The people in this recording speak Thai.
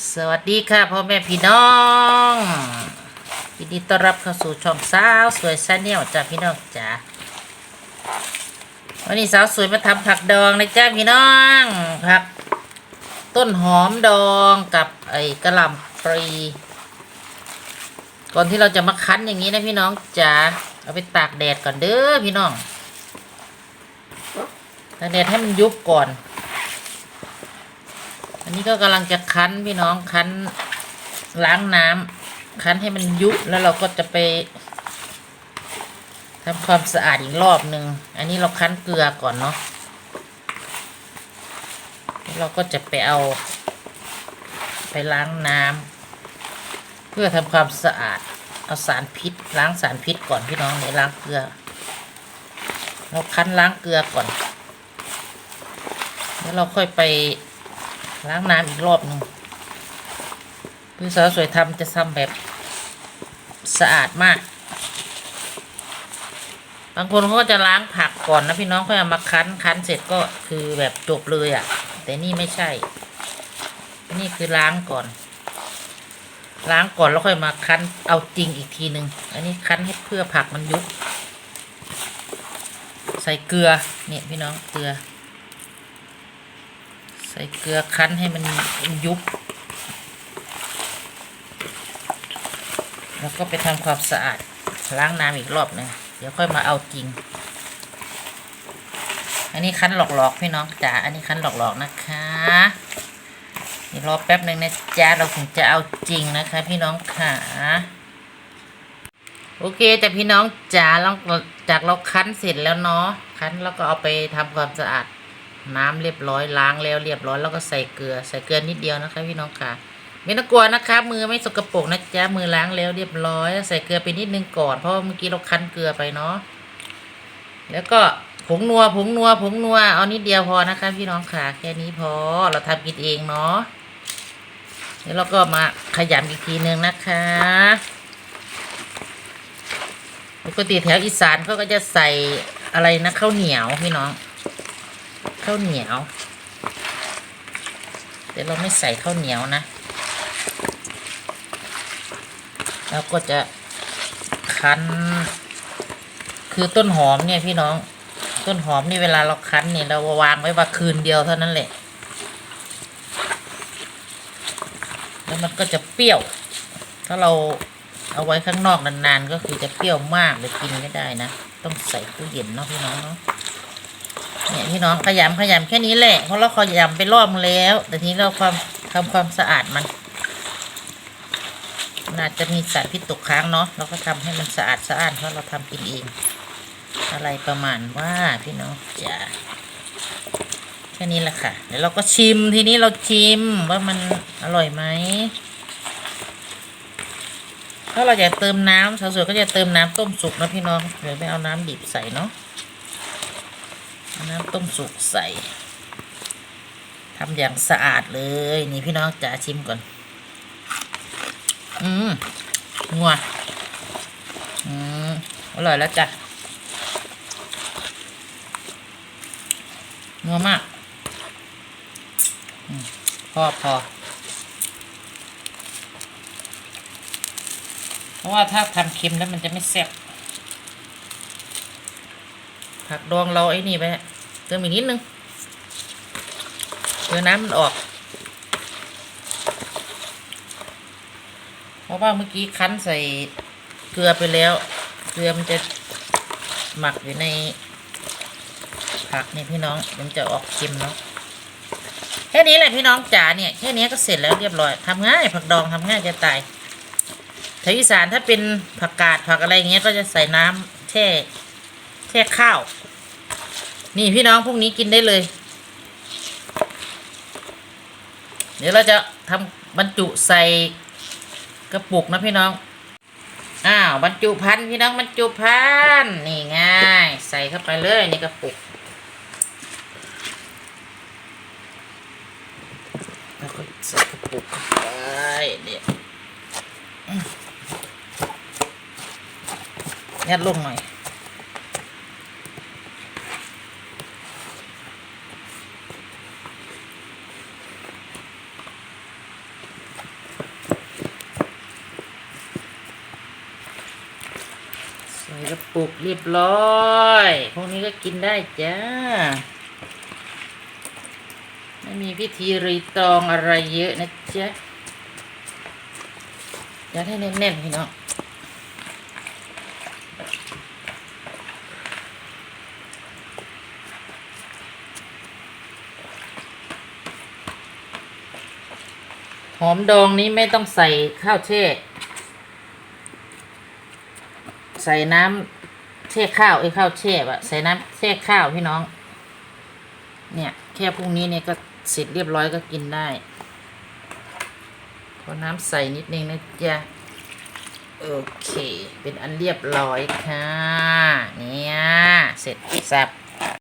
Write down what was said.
สวัสดีค่ะพ่อแม่พี่น้องยินดีต้อนรับเข้าสู่ช่องสาวสวยซาเนียลจ้าพี่น้องจ้าวันนี้สาวสวยมาทำผักดองนะจ้าพี่น้องผักต้นหอมดองกับไอ้กระหล่ำปลีก่อนที่เราจะมาคั้นอย่างนี้นะพี่น้องจ้าเอาไปตากแดดก่อนเด้อพี่น้องตากแดดให้มันยุบก่อน อันนี้ก็กำลังจะคั้นพี่น้องคั้นล้างน้ำคั้นให้มันยุบแล้วเราก็จะไปทำความสะอาดอีกรอบหนึ่งอันนี้เราคั้นเกลือก่อนเนาะแล้วเราก็จะไปเอา ไปล้างน้ำเพื่อทำความสะอาดเอาสารพิษ ล้างสารพิษก่อนพี่น้องเนี่ยล้างเกลือ เราคั้นล้างเกลือก่อนแล้วเราค่อยไป ล้างน้ำอีกรอบหนึ่งพี่สาวสวยทำจะทำแบบสะอาดมาก บางคนเขาก็จะล้างผักก่อนนะพี่น้องค่อยเอามาคั้นคั้นเสร็จก็คือแบบจบเลยอะ่ะ แต่นี่ไม่ใช่ นี่คือล้างก่อน ล้างก่อนแล้วค่อยมาคั้นเอาจริงอีกทีหนึ่งอันนี้คั้นให้เพื่อผักมันยุบใส่เกลือเนี่ยพี่น้องเกลือ ใส่เกลือคั้นให้มันยุบ แล้วก็ไปทำความสะอาดล้างน้ำอีกรอบหนึงเดี๋ยวค่อยมาเอาจริง อันนี้คั้นหลอกๆพี่น้องจ๋าอันนี้คั้นหลอกๆนะคะเดี๋ยวรอแป๊บหนึ่งนะจ๊ะเราถึงจะเอาจริงนะคะ พี่น้องค่ะโอเคแต่พี่น้องจ๋าหลังจากเราคั้นเสร็จแล้วเนาะคั้นแล้วก็เอาไปทำความสะอาด น้ำเรียบร้อยล้างแล้วเรียบร้อยแล้วก็ใส่เกลือ ใส่เกลือนิดเดียวนะคะพี่น้องค่ะ ไม่ต้องกลัวนะคะ มือไม่สกปรกนะจ๊ะมือล้างแล้วเรียบร้อย ใส่เกลือไปนิดนึงก่อนเพราะเมื่อกี้เราคั้นเกลือไปเนาะแล้วก็ผงนัวผงนัวผงนัวเอานิดเดียวพอนะคะ พี่น้องค่ะแค่นี้พอเราทำกินเองเนาะเดี๋ยวเราก็มาขยำอีกทีนึงนะคะปกติแถวอีสานเขาก็จะใส่อะไรนะข้าวเหนียวพี่น้อง ข้าวเหนียวแต่เราไม่ใส่ข้าวเหนียวนะแล้วก็จะคั้น คือต้นหอมเนี่ยพี่น้อง ต้นหอมนี่เวลาเราคั้นเนี่ยเราวางไว้ว่าคืนเดียวเท่านั้นแหละ แล้วมันก็จะเปรี้ยว ถ้าเราเอาไว้ข้างนอกนานๆ ก็คือจะเปรี้ยวมากเลยกินไม่ได้นะ ต้องใส่ตู้เย็นเนาะพี่น้องเนาะ เนี่ยพี่น้องขยำขยำแค่นี้แหละเพราะเราขยำไปรอบแล้ว แต่ทีนี้เราความทำความสะอาดมันมันอาจจะมีสารพิษตกค้างเนาะเราก็ทำให้มันสะอาดสะอาดเพราะเราทำกินเอง อะไรประมาณว่าพี่น้องจะแค่นี้แหละค่ะ เดี๋ยวเราก็ชิมทีนี้เราชิมว่ามันอร่อยไหมถ้าเราอยากเติมน้ำสาวๆก็จะเติมน้ำต้มสุกนะพี่น้องเดี๋ยวไม่เอาน้ำดิบใส่เนาะ น้ำต้มสุกใส่ทำอย่างสะอาดเลย นี่พี่น้องจ๋าชิมก่อน อืมงัวอืมอร่อยแล้วจ้ะนัวมากพอพอเพราะว่าถ้าทำเค็มแล้วมันจะไม่แซ่บ ผักดองเราไอ้นี่ไปเติมอีกนิดนึงเพื่อน้ำมันออกเพราะว่าเมื่อกี้คั้นใส่เกลือไปแล้ว เกลือมันจะหมักอยู่ในผักนี่พี่น้องมันจะออกเค็มเนาะแค่นี้แหละพี่น้องจ๋าเนี่ยแค่นี้ก็เสร็จแล้วเรียบร้อยทำง่ายผักดองทำง่ายจะตายแถวอีสานถ้าเป็นผักกาดผักอะไรเงี้ยก็จะใส่น้ำแช่ แช่ข้าว นี่พี่น้องพรุ่งนี้กินได้เลย เดี๋ยวเราจะทำบรรจุใส่กระปุกนะพี่น้อง อ้าวบรรจุพันธุ์พี่น้องบรรจุพันธุ์นี่ง่าย ใส่เข้าไปเลยในกระปุกแล้วก็ใส่กระปุกเข้าไปเดี๋ยยัดลงหน่อย ก ระปุกเรียบร้อยพวกนี้ก็กินได้จ้า ไม่มีพิธีรีตองอะไรเยอะนะจ๊ะยัดให้แน่นๆพี่น้องหอมดองนี้ไม่ต้องใส่ข้าวแช่ ใส่น้ำแช่ข้าวไอ้ข้าวแช่อะใส่น้ำแช่ข้าวพี่น้อง เนี่ย แค่พรุ่งนี้เนี่ยก็เสร็จเรียบร้อยก็กินได้ขอน้ำใส่นิดนึงนะจ๊ะโอเค เป็นอันเรียบร้อยค่ะ เนี่ย เสร็จสับ